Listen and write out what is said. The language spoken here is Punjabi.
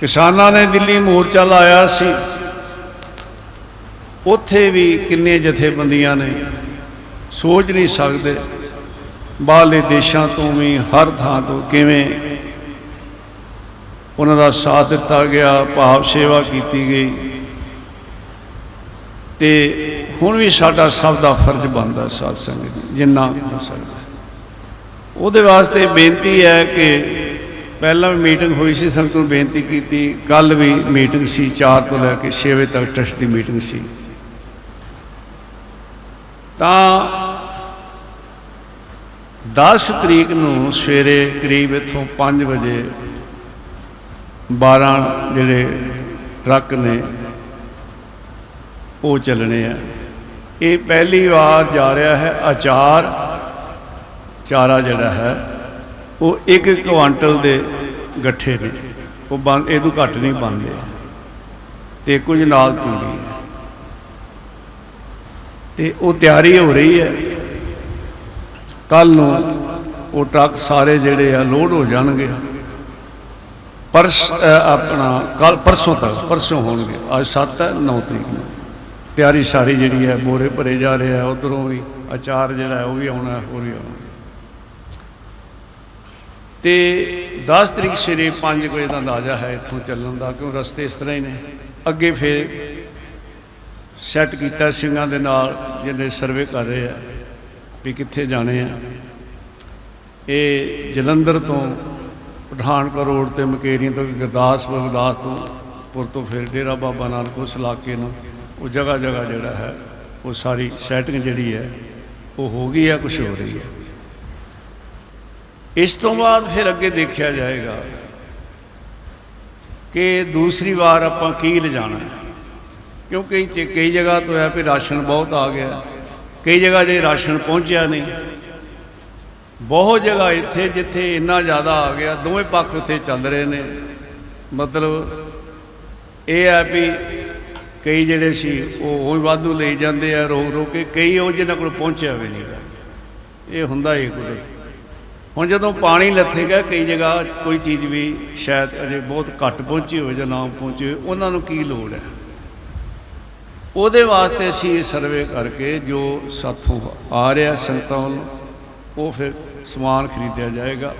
ਕਿਸਾਨਾਂ ਨੇ ਦਿੱਲੀ ਮੋਰਚਾ ਲਾਇਆ ਸੀ। ਉੱਥੇ ਵੀ ਕਿੰਨੇ ਜਥੇਬੰਦੀਆਂ ਨੇ ਸੋਚ ਨਹੀਂ ਸਕਦੇ। ਬਾਹਰਲੇ ਦੇਸ਼ਾਂ ਤੋਂ ਵੀ ਹਰ ਥਾਂ ਤੋਂ ਕਿਵੇਂ ਉਹਨਾਂ ਦਾ ਸਾਥ ਦਿੱਤਾ ਗਿਆ ਭਾਵ ਸੇਵਾ ਕੀਤੀ ਗਈ। ਤੇ ਹੁਣ ਵੀ ਸਾਡਾ ਸਭ ਦਾ ਫਰਜ਼ ਬਣਦਾ ਸਾਧ ਸੰਗਤ ਜੀ, ਜਿੰਨਾ ਹੋ ਸਕਦਾ। ਉਹਦੇ ਵਾਸਤੇ ਬੇਨਤੀ ਹੈ ਕਿ ਪਹਿਲਾਂ ਵੀ ਮੀਟਿੰਗ ਹੋਈ ਸੀ ਸੰਗਤ ਨੂੰ ਬੇਨਤੀ ਕੀਤੀ ਕੱਲ ਵੀ ਮੀਟਿੰਗ ਸੀ 4 ਤੋਂ ਲੈ ਕੇ 6 ਵਜੇ ਤੱਕ ਟਰਸਟ ਦੀ ਮੀਟਿੰਗ ਸੀ। ਤਾਂ 10 ਤਰੀਕ ਨੂੰ ਸਵੇਰੇ ਕਰੀਬ ਇੱਥੋਂ 5 ਵਜੇ 12 ਜਿਹੜੇ ਟਰੱਕ ਨੇ, ਉਹ ਚੱਲਣੇ ਆ। ਇਹ ਪਹਿਲੀ ਵਾਰ ਜਾ ਰਿਹਾ ਹੈ ਅਚਾਰ ਚਾਰਾ ਜਿਹੜਾ ਹੈ ਉਹ 1 ਕੁਆਂਟਲ ਦੇ ਗੱਠੇ ਨੇ। ਉਹ ਬਣ ਇਹ ਤੋਂ ਘੱਟ ਨਹੀਂ ਬਣਦੇ। ਤੇ ਕੁਝ ਨਾਲ ਤੂੜੀ ਹੈ। ਤੇ ਉਹ ਤਿਆਰੀ ਹੋ ਰਹੀ ਹੈ। ਕੱਲ ਨੂੰ ਉਹ ਟਰੱਕ ਸਾਰੇ ਜਿਹੜੇ ਆ ਲੋਡ ਹੋ ਜਾਣਗੇ। ਪਰਸ ਆਪਣਾ, ਕੱਲ ਪਰਸੋਂ ਤੱਕ, ਪਰਸੋਂ ਹੋਣਗੇ। ਅੱਜ 7 ਹੈ 9 ਤਰੀਕ ਨੂੰ। ਤਿਆਰੀ ਸਾਰੀ ਜਿਹੜੀ ਹੈ ਬੋਰੇ ਭਰੇ ਜਾ ਰਹੇ ਆ, ਉਧਰੋਂ ਵੀ ਅਚਾਰ ਜਿਹੜਾ ਉਹ ਵੀ ਆਉਣਾ ਹੋਰ ਵੀ ਆਉਣਾ। ਤੇ 10 ਤਰੀਕ ਸਵੇਰੇ 5 ਵਜੇ ਦਾ ਅੰਦਾਜ਼ਾ ਹੈ ਇੱਥੋਂ ਚੱਲਣ ਦਾ, ਕਿਉਂ ਰਸਤੇ ਇਸ ਤਰ੍ਹਾਂ ਹੀ ਨੇ। ਅੱਗੇ ਫੇਰ ਸੈੱਟ ਕੀਤਾ ਸਿੰਘਾਂ ਦੇ ਨਾਲ ਜਿਹੜੇ ਸਰਵੇ ਕਰ ਰਹੇ ਆ, ਵੀ ਕਿੱਥੇ ਜਾਣੇ ਆ। ਇਹ ਜਲੰਧਰ ਤੋਂ ਪਠਾਨਕੋਟ ਰੋਡ ਤੇ ਮਕੇਰੀਆਂ ਤੋਂ, ਗੁਰਦਾਸਪੁਰ ਗੁਰਦਾਸ ਤੋਂ ਪੁਰ ਤੋਂ ਫਿਰ ਡੇਰਾ ਬਾਬਾ ਨਾਨਕ ਉਸ ਇਲਾਕੇ ਨੂੰ, ਉਹ ਜਗ੍ਹਾ ਜਗ੍ਹਾ ਜਿਹੜਾ ਹੈ, ਉਹ ਸਾਰੀ ਸੈਟਿੰਗ ਜਿਹੜੀ ਹੈ, ਉਹ ਹੋ ਗਈ ਹੈ ਕੁਝ ਹੋ ਰਹੀ ਹੈ। ਇਸ ਤੋਂ ਬਾਅਦ ਫਿਰ ਅੱਗੇ ਦੇਖਿਆ ਜਾਏਗਾ ਕਿ ਦੂਸਰੀ ਵਾਰ ਆਪਾਂ ਕੀ ਲਿਜਾਣਾ ਕਿਉਂਕਿ ਕਈ ਜਗ੍ਹਾ ਤੋਂ ਹੈ ਵੀ ਰਾਸ਼ਨ ਬਹੁਤ ਆ ਗਿਆ। ਕਈ ਜਗ੍ਹਾ ਜੇ ਰਾਸ਼ਨ ਪਹੁੰਚਿਆ ਨਹੀਂ। ਬਹੁਤ ਜਗ੍ਹਾ ਇੱਥੇ ਜਿੱਥੇ ਇੰਨਾ ਜ਼ਿਆਦਾ ਆ ਗਿਆ, ਦੋਵੇਂ ਪੱਖ ਉੱਥੇ ਚੱਲ ਰਹੇ ਨੇ। ਮਤਲਬ ਇਹ ਹੈ ਵੀ ਕਈ ਜਿਹੜੇ ਸੀ, ਉਹ ਉਹ ਵਾਧੂ ਲਈ ਜਾਂਦੇ ਆ ਰੋਕ ਰੋਕ ਕੇ, ਕਈ ਉਹ ਜਿਹਨਾਂ ਕੋਲ ਪਹੁੰਚਿਆ ਵੀ ਨਹੀਂ। ਇਹ ਹੁੰਦਾ ਹੀ ਕੁਝ ਹੁਣ ਜਦੋਂ ਪਾਣੀ ਲੱਥੇਗਾ, ਕਈ ਜਗ੍ਹਾ ਕੋਈ ਚੀਜ਼ ਵੀ ਸ਼ਾਇਦ ਅਜੇ ਬਹੁਤ ਘੱਟ ਪਹੁੰਚੀ ਹੋਵੇ ਜਾਂ ਨਾ ਪਹੁੰਚੀ ਹੋਵੇ, ਉਹਨਾਂ ਨੂੰ ਕੀ ਲੋੜ ਹੈ? ਉਹਦੇ ਵਾਸਤੇ ਅਸੀਂ ਇਹ ਸਰਵੇ ਕਰਕੇ ਜੋ ਸਾਥੋਂ ਆ ਰਿਹਾ ਸੰਤਾਂ ਵੱਲੋਂ, ਉਹ ਫਿਰ ਸਮਾਨ ਖਰੀਦਿਆ ਜਾਏਗਾ।